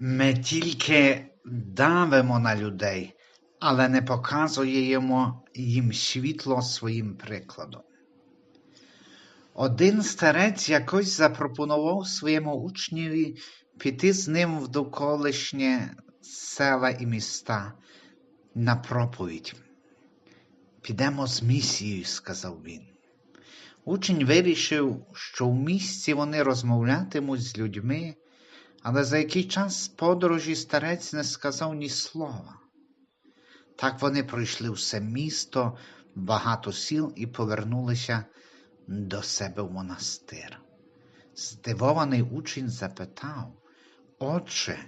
Ми тільки давимо на людей, але не показуємо їм світло своїм прикладом. Один старець якось запропонував своєму учневі піти з ним в довколишнє села і міста на проповідь. Підемо з місією, сказав він. Учень вирішив, що в місті вони розмовлятимуть з людьми, але за який час подорожі старець не сказав ні слова. Так вони пройшли все місто, багато сіл і повернулися до себе в монастир. Здивований учень запитав, Отче,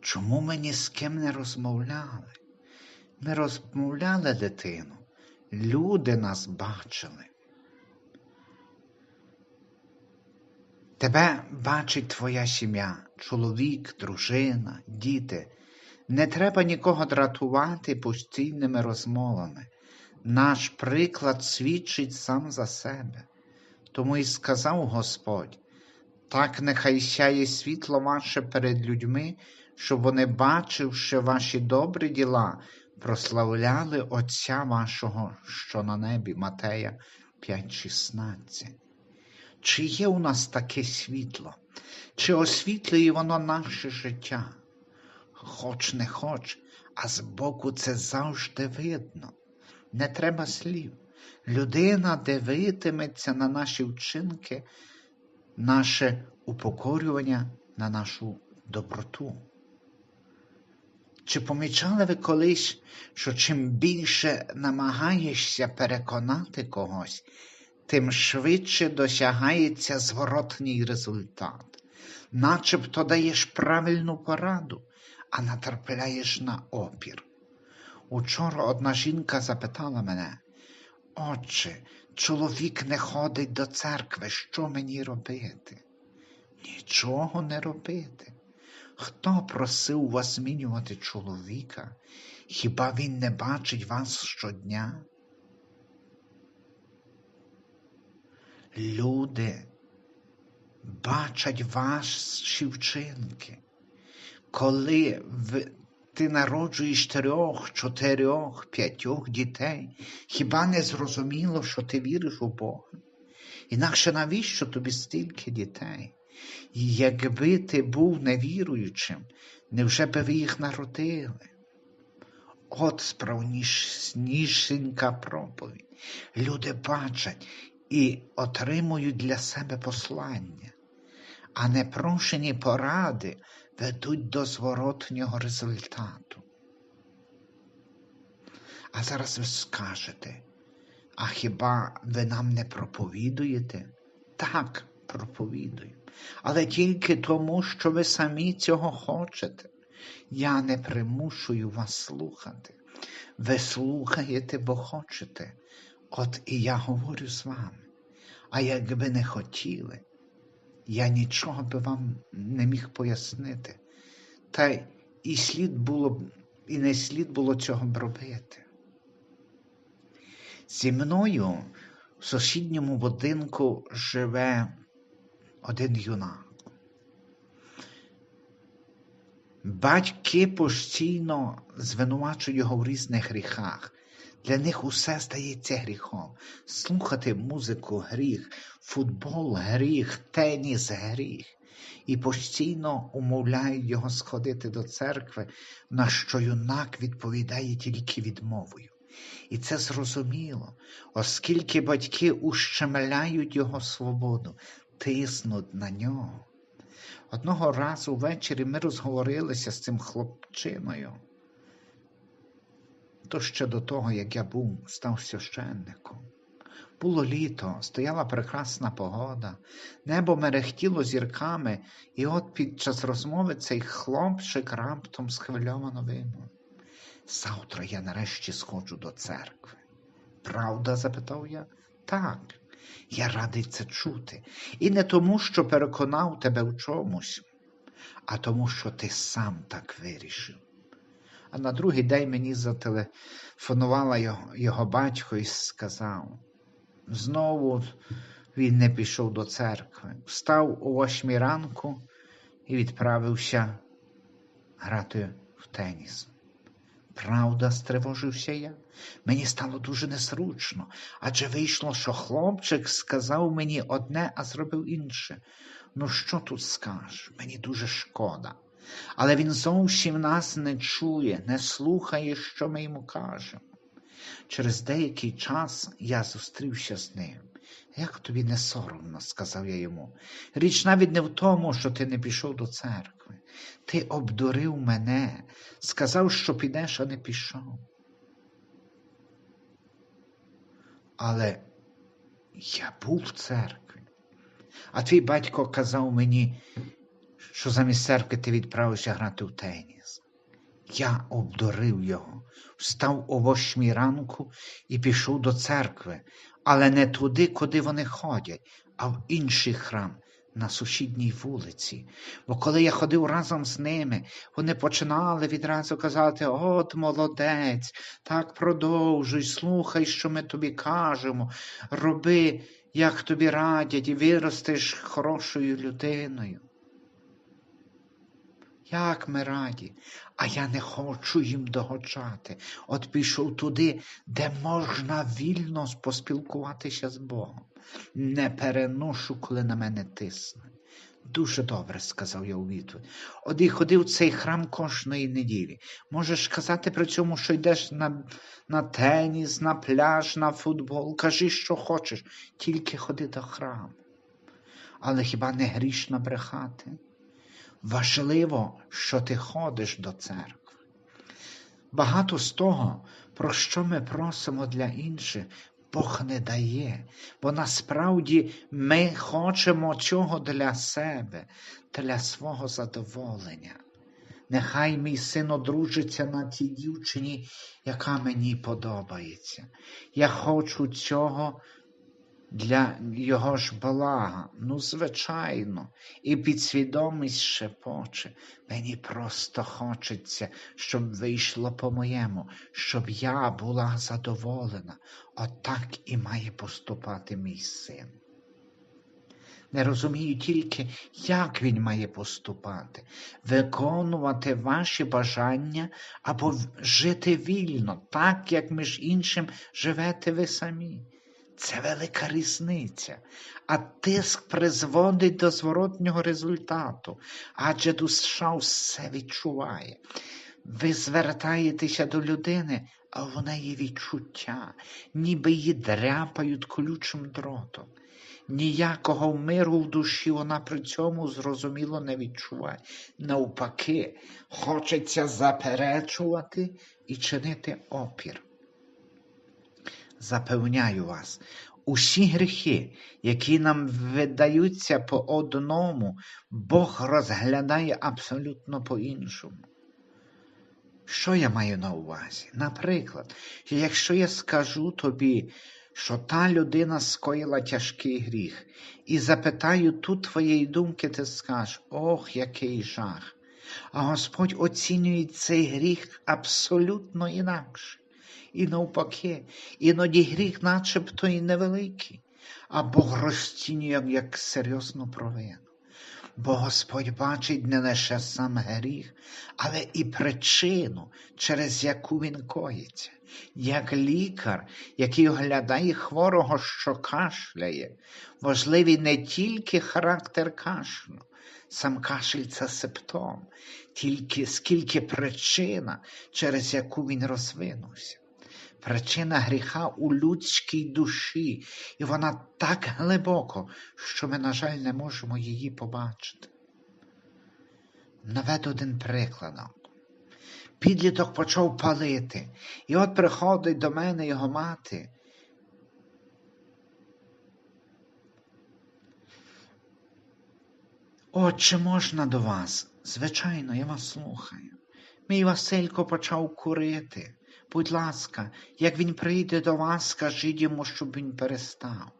чому ми ні з ким не розмовляли? Ми розмовляли, дитину, люди нас бачили. Тебе бачить твоя сім'я, чоловік, дружина, діти. Не треба нікого дратувати постійними розмовами. Наш приклад свідчить сам за себе. Тому і сказав Господь, так нехай сяє світло ваше перед людьми, щоб вони, бачивши ваші добрі діла, прославляли Отця вашого, що на небі, Матея 5,16. Чи є у нас таке світло? Чи освітлює воно наше життя? Хоч не хоч, а збоку це завжди видно. Не треба слів. Людина дивитиметься на наші вчинки, наше упокорювання, на нашу доброту. Чи помічали ви колись, що чим більше намагаєшся переконати когось, тим швидше досягається зворотній результат, начебто даєш правильну пораду, а натрапляєш на опір. Учора одна жінка запитала мене, Отче, чоловік не ходить до церкви, що мені робити? Нічого не робити. Хто просив вас змінювати чоловіка? Хіба він не бачить вас щодня? Люди бачать ваші вчинки. Коли в... ти народжуєш трьох, чотирьох, п'ятьох дітей, хіба не зрозуміло, що ти віриш у Бога? Інакше навіщо тобі стільки дітей? І якби ти був невіруючим, невже би ви їх народили? От справнішенька проповідь. Люди бачать і отримують для себе послання, а непрошені поради ведуть до зворотнього результату. А зараз ви скажете, а хіба ви нам не проповідуєте? Так, проповідую. Але тільки тому, що ви самі цього хочете. Я не примушую вас слухати. Ви слухаєте, бо хочете. От і я говорю з вами. А якби не хотіли, я нічого би вам не міг пояснити. Та і слід було і не слід було цього б робити. Зі мною в сусідньому будинку живе один юнак. Батьки постійно звинувачують його в різних гріхах. Для них усе стається гріхом. Слухати музику гріх, футбол гріх, теніс гріх. І постійно умовляють його сходити до церкви, на що юнак відповідає тільки відмовою. І це зрозуміло, оскільки батьки ущемляють його свободу, тиснуть на нього. Одного разу ввечері ми розговорилися з цим хлопчиною то ще до того, як я був, став священником. Було літо, стояла прекрасна погода, небо мерехтіло зірками, і от під час розмови цей хлопчик раптом схвильовано вимов. Завтра я нарешті сходжу до церкви. Правда? запитав я. Так, я радий це чути. І не тому, що переконав тебе в чомусь, а тому, що ти сам так вирішив. А на другий день мені зателефонувала його, його батько і сказав: знову він не пішов до церкви, встав о восьмій ранку і відправився грати в теніс. Правда, стривожився я. Мені стало дуже незручно, адже вийшло, що хлопчик сказав мені одне, а зробив інше. Ну, що тут скажеш? Мені дуже шкода. Але він зовсім нас не чує, не слухає, що ми йому кажемо. Через деякий час я зустрівся з ним. Як тобі не соромно, сказав я йому. Річ навіть не в тому, що ти не пішов до церкви. Ти обдурив мене, сказав, що підеш, а не пішов. Але я був в церкві, а твій батько казав мені, що замість церкви ти відправився грати в теніс. Я обдурив його, встав о восьмій ранку і пішов до церкви, але не туди, куди вони ходять, а в інший храм на сусідній вулиці. Бо коли я ходив разом з ними, вони починали відразу казати: От молодець, так продовжуй, слухай, що ми тобі кажемо, роби, як тобі радять, і виростеш хорошою людиною. Як ми раді, а я не хочу їм догоджати. От пішов туди, де можна вільно поспілкуватися з Богом. Не переношу, коли на мене тисне. Дуже добре, сказав я у відповідь. От і ходив цей храм кожної неділі. Можеш казати при цьому, що йдеш на, на теніс, на пляж, на футбол. Кажи, що хочеш, тільки ходи до храму. Але хіба не грішно брехати? Важливо, що ти ходиш до церкви. Багато з того, про що ми просимо для інших, Бог не дає, бо насправді ми хочемо цього для себе, для свого задоволення. Нехай мій син одружиться на тій дівчині, яка мені подобається. Я хочу цього для його ж блага, ну, звичайно, і підсвідомість шепоче. Мені просто хочеться, щоб вийшло по-моєму, щоб я була задоволена. Отак і має поступати мій син. Не розумію тільки, як він має поступати, виконувати ваші бажання або жити вільно, так як між іншим живете ви самі. Це велика різниця, а тиск призводить до зворотнього результату, адже душа все відчуває. Ви звертаєтеся до людини, а в неї відчуття, ніби її дряпають колючим дротом. Ніякого миру в душі вона при цьому зрозуміло не відчуває. Навпаки, хочеться заперечувати і чинити опір запевняю вас, усі гріхи, які нам видаються по одному, Бог розглядає абсолютно по-іншому. Що я маю на увазі? Наприклад, якщо я скажу тобі, що та людина скоїла тяжкий гріх, і запитаю тут твоєї думки, ти скажеш, ох, який жах. А Господь оцінює цей гріх абсолютно інакше і навпаки, іноді гріх начебто і невеликий, а Бог розцінює як серйозну провину. Бо Господь бачить не лише сам гріх, але і причину, через яку він коїться, як лікар, який оглядає хворого, що кашляє, важливий не тільки характер кашлю, сам кашель це симптом, тільки скільки причина, через яку він розвинувся причина гріха у людській душі, і вона так глибоко, що ми, на жаль, не можемо її побачити. Наведу один приклад. Підліток почав палити, і от приходить до мене його мати. О, чи можна до вас? Звичайно, я вас слухаю. Мій Василько почав курити. Будь ласка, як він прийде до вас, скажіть йому, щоб він перестав.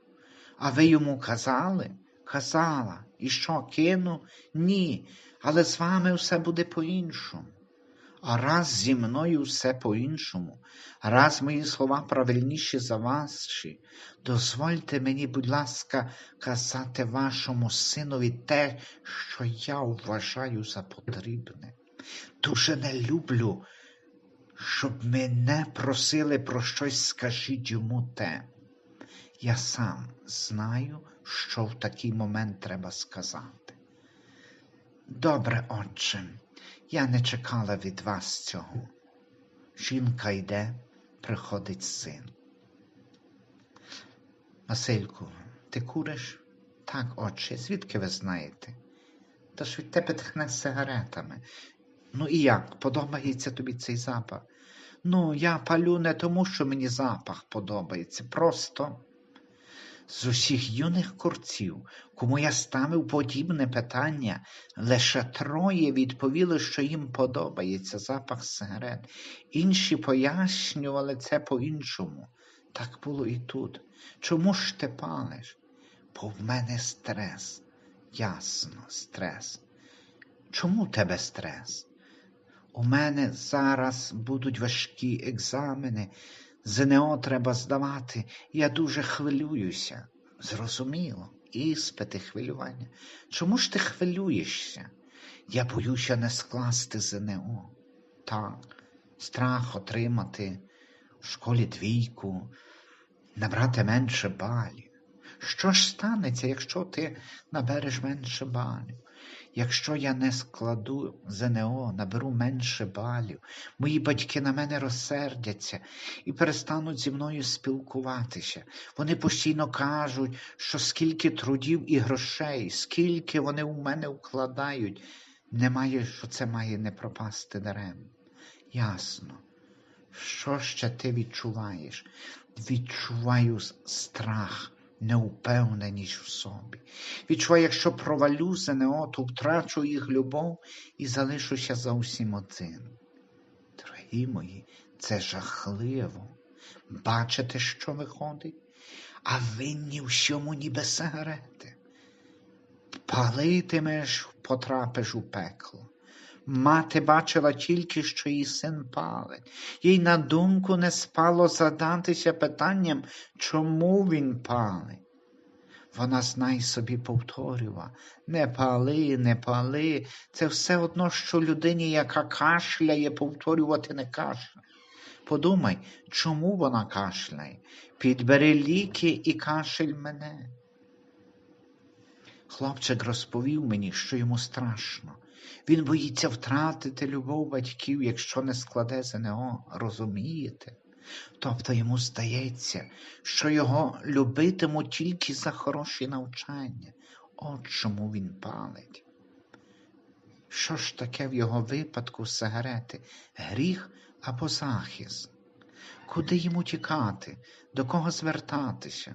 А ви йому казали? Казала. І що, кину? Ні. Але з вами все буде по-іншому. А раз зі мною все по-іншому, раз мої слова правильніші за ваші, дозвольте мені, будь ласка, казати вашому синові те, що я вважаю за потрібне. Дуже не люблю, щоб мене просили про щось, скажіть йому те. Я сам знаю, що в такий момент треба сказати. Добре, отче, я не чекала від вас цього. Жінка йде, приходить син. Васильку, ти куриш? Так, отче, звідки ви знаєте? Та ж від тебе тхне сигаретами. Ну і як, подобається тобі цей запах? Ну, я палю не тому, що мені запах подобається. Просто з усіх юних курців, кому я ставив подібне питання, лише троє відповіли, що їм подобається запах сигарет. Інші пояснювали це по-іншому. Так було і тут. Чому ж ти палиш? Бо в мене стрес. Ясно, стрес. Чому в тебе стрес? У мене зараз будуть важкі екзамени, ЗНО треба здавати. Я дуже хвилююся. Зрозуміло, іспити, хвилювання. Чому ж ти хвилюєшся? Я боюся не скласти ЗНО. Так, страх отримати в школі двійку, набрати менше балів. Що ж станеться, якщо ти набереш менше балів? Якщо я не складу ЗНО, наберу менше балів, мої батьки на мене розсердяться і перестануть зі мною спілкуватися. Вони постійно кажуть, що скільки трудів і грошей, скільки вони у мене вкладають, немає, що це має не пропасти даремно. Ясно. Що ще ти відчуваєш? Відчуваю страх, неупевненість в собі. Відчуваю, якщо провалю ЗНО, то втрачу їх любов і залишуся зовсім один. Дорогі мої, це жахливо. Бачите, що виходить? А винні в всьому ніби сигарети. Палитимеш, потрапиш у пекло. Мати бачила тільки, що її син палить. Їй на думку не спало задатися питанням, чому він палить. Вона знай собі повторювала не пали, не пали. Це все одно, що людині, яка кашляє, повторювати не кашля. Подумай, чому вона кашляє? Підбери ліки і кашель мене. Хлопчик розповів мені, що йому страшно. Він боїться втратити любов батьків, якщо не складе ЗНО, розумієте? Тобто йому здається, що його любитимуть тільки за хороші навчання. От чому він палить. Що ж таке в його випадку сигарети? Гріх або захист? Куди йому тікати? До кого звертатися?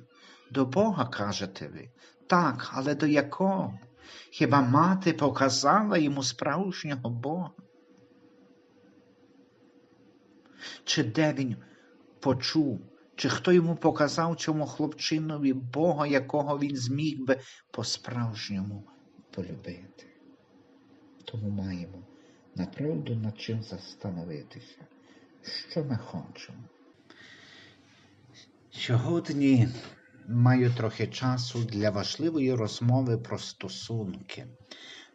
До Бога, кажете ви? Так, але до якого? Хіба мати показала йому справжнього Бога? Чи де він почув, чи хто йому показав цьому хлопчинові Бога, якого він зміг би по-справжньому полюбити? Тому маємо направду над чим застановитися, що ми хочемо. Сьогодні маю трохи часу для важливої розмови про стосунки,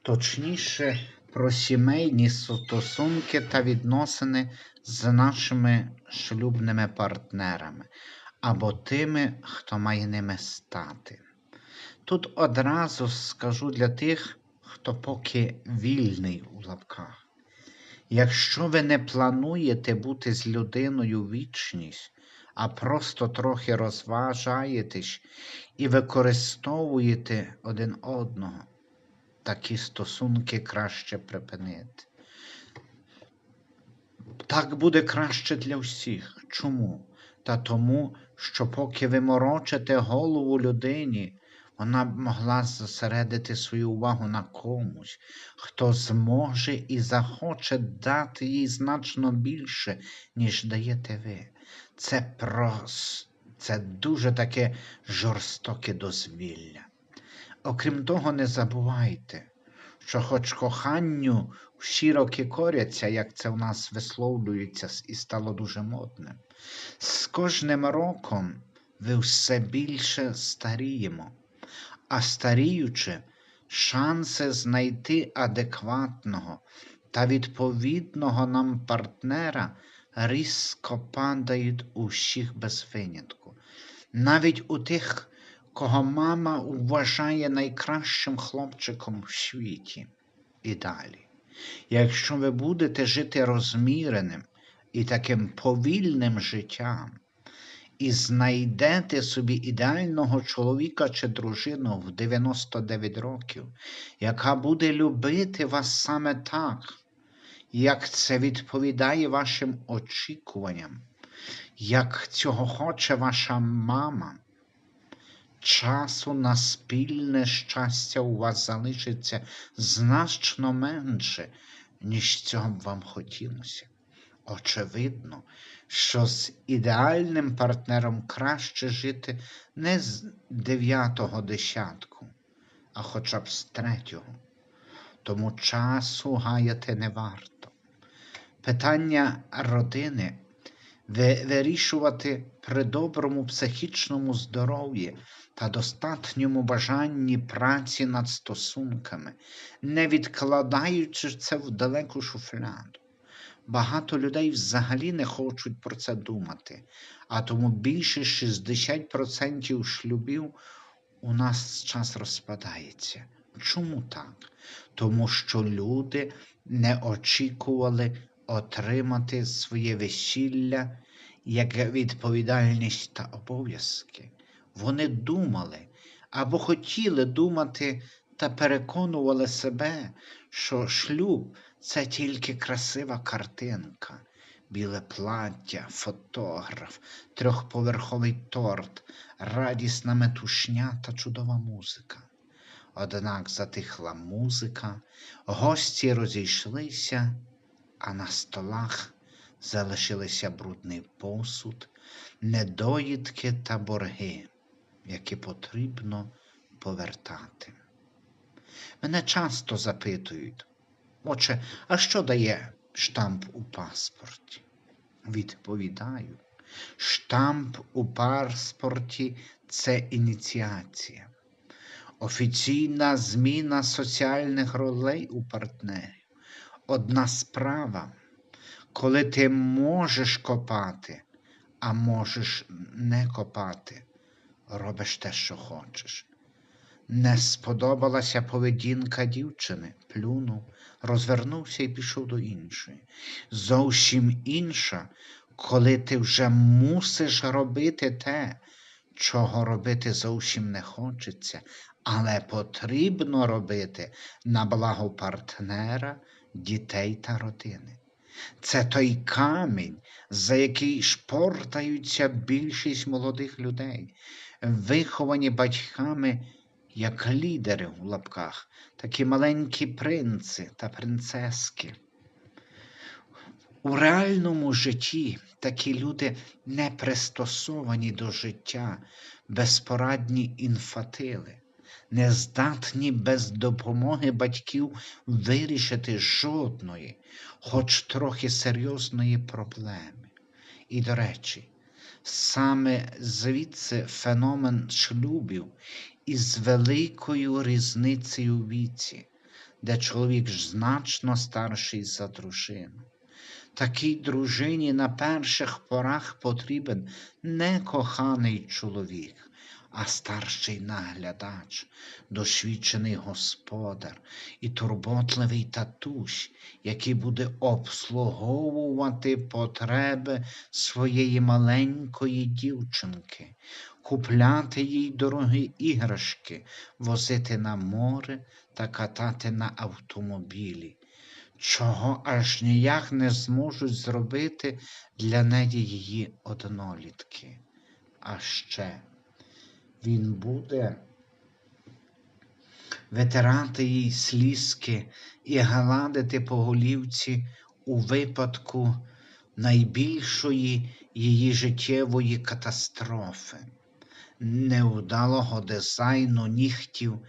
точніше, про сімейні стосунки та відносини з нашими шлюбними партнерами або тими, хто має ними стати. Тут одразу скажу для тих, хто поки вільний у лапках. Якщо ви не плануєте бути з людиною вічність, а просто трохи розважаєтесь і використовуєте один одного, такі стосунки краще припинити. Так буде краще для всіх. Чому? Та тому, що поки ви морочите голову людині, вона б могла зосередити свою увагу на комусь, хто зможе і захоче дати їй значно більше, ніж даєте ви. Це прос... це дуже таке жорстоке дозвілля. Окрім того, не забувайте, що хоч коханню роки коряться, як це в нас висловлюється і стало дуже модним, з кожним роком ви все більше старіємо, а старіючи, шанси знайти адекватного та відповідного нам партнера різко падають у всіх без винятку. Навіть у тих, кого мама вважає найкращим хлопчиком в світі. І далі. Якщо ви будете жити розміреним і таким повільним життям, і знайдете собі ідеального чоловіка чи дружину в 99 років, яка буде любити вас саме так, як це відповідає вашим очікуванням, як цього хоче ваша мама, часу на спільне щастя у вас залишиться значно менше, ніж цього б вам хотілося. Очевидно, що з ідеальним партнером краще жити не з дев'ятого десятку, а хоча б з третього. Тому часу гаяти не варто. Питання родини вирішувати при доброму психічному здоров'ї та достатньому бажанні праці над стосунками, не відкладаючи це в далеку шуфляду. Багато людей взагалі не хочуть про це думати, а тому більше 60% шлюбів у нас час розпадається. Чому так? Тому що люди не очікували отримати своє весілля як відповідальність та обов'язки. Вони думали або хотіли думати та переконували себе, що шлюб це тільки красива картинка, біле плаття, фотограф, трьохповерховий торт, радісна метушня та чудова музика. Однак затихла музика, гості розійшлися, а на столах залишилися брудний посуд, недоїдки та борги, які потрібно повертати. Мене часто запитують, отче, а що дає штамп у паспорті? Відповідаю, штамп у паспорті це ініціація, офіційна зміна соціальних ролей у партнерів. Одна справа, коли ти можеш копати, а можеш не копати, робиш те, що хочеш. Не сподобалася поведінка дівчини, плюнув, розвернувся і пішов до іншої. Зовсім інша, коли ти вже мусиш робити те, чого робити зовсім не хочеться, але потрібно робити на благо партнера, дітей та родини. Це той камінь, за який шпортаються більшість молодих людей, виховані батьками як лідери в лапках, такі маленькі принци та принцески. У реальному житті такі люди не пристосовані до життя, безпорадні інфатили, не здатні без допомоги батьків вирішити жодної, хоч трохи серйозної проблеми. І, до речі, саме звідси феномен шлюбів із великою різницею у віці, де чоловік значно старший за дружину. Такій дружині на перших порах потрібен не коханий чоловік, а старший наглядач, досвідчений господар і турботливий татусь, який буде обслуговувати потреби своєї маленької дівчинки, купляти їй дорогі іграшки, возити на море та катати на автомобілі. Чого аж ніяк не зможуть зробити для неї її однолітки. А ще він буде. Витирати їй слізки і гладити по голівці у випадку найбільшої її життєвої катастрофи, невдалого дизайну нігтів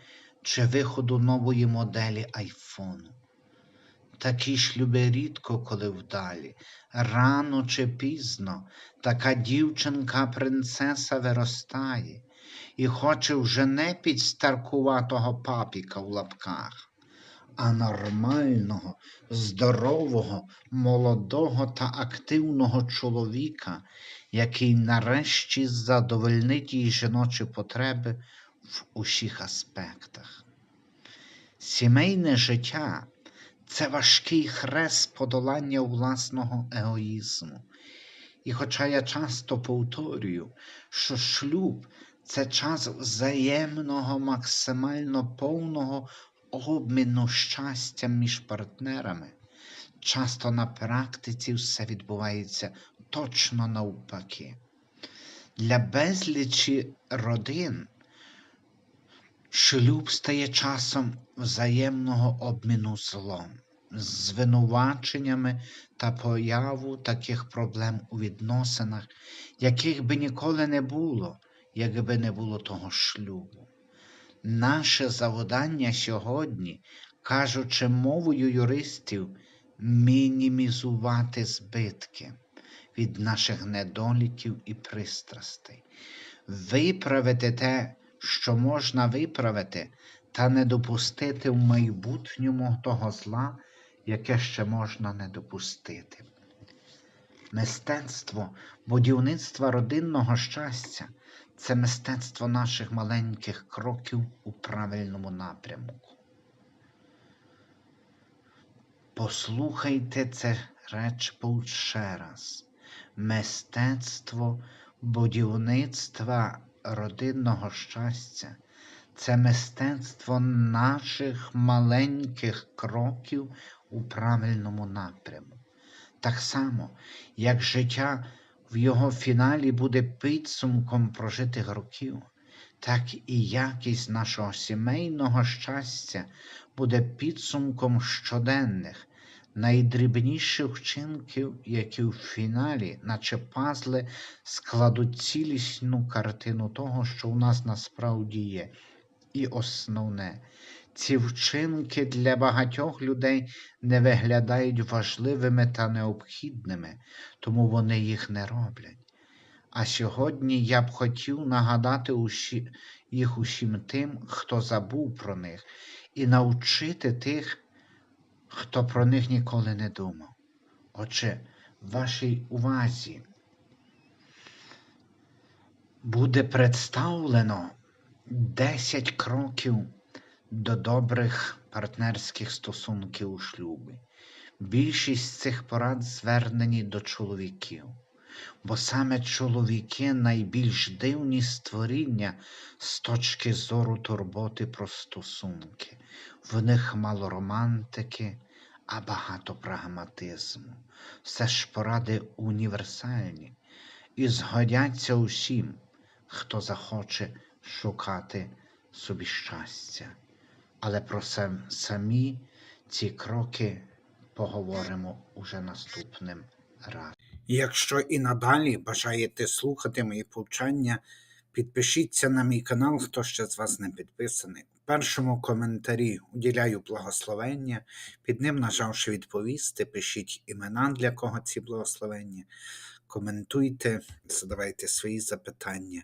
чи виходу нової моделі айфону. Такі шлюби рідко коли вдалі, рано чи пізно така дівчинка принцеса виростає і хоче вже не підстаркуватого папіка в лапках, а нормального, здорового, молодого та активного чоловіка, який нарешті задовольнить її жіночі потреби в усіх аспектах. Сімейне життя це важкий хрест подолання власного егоїзму. І хоча я часто повторюю, що шлюб це час взаємного, максимально повного обміну щастям між партнерами, часто на практиці все відбувається точно навпаки. Для безлічі родин шлюб стає часом взаємного обміну злом, звинуваченнями та появу таких проблем у відносинах, яких би ніколи не було, якби не було того шлюбу. Наше завдання сьогодні, кажучи мовою юристів, мінімізувати збитки від наших недоліків і пристрастей, виправити те, що можна виправити, та не допустити в майбутньому того зла, яке ще можна не допустити. Мистецтво будівництва родинного щастя це мистецтво наших маленьких кроків у правильному напрямку. Послухайте це речпо ще раз. Мистецтво будівництва родинного щастя це мистецтво наших маленьких кроків у правильному напрямку. Так само, як життя в його фіналі буде підсумком прожитих років, так і якість нашого сімейного щастя буде підсумком щоденних, найдрібніших вчинків, які в фіналі, наче пазли, складуть цілісну картину того, що у нас насправді є. І основне, ці вчинки для багатьох людей не виглядають важливими та необхідними, тому вони їх не роблять. А сьогодні я б хотів нагадати усі, їх усім тим, хто забув про них, і навчити тих, хто про них ніколи не думав. Отже, вашій увазі буде представлено 10 кроків до добрих партнерських стосунків у шлюбі. Більшість цих порад звернені до чоловіків, бо саме чоловіки найбільш дивні створіння з точки зору турботи про стосунки. В них мало романтики, а багато прагматизму. Все ж поради універсальні і згодяться усім, хто захоче шукати собі щастя. Але про сам, самі ці кроки поговоримо уже наступним разом. Якщо і надалі бажаєте слухати мої повчання, підпишіться на мій канал, хто ще з вас не підписаний. В першому коментарі уділяю благословення, під ним, нажавши відповісти, пишіть імена, для кого ці благословення, коментуйте, задавайте свої запитання.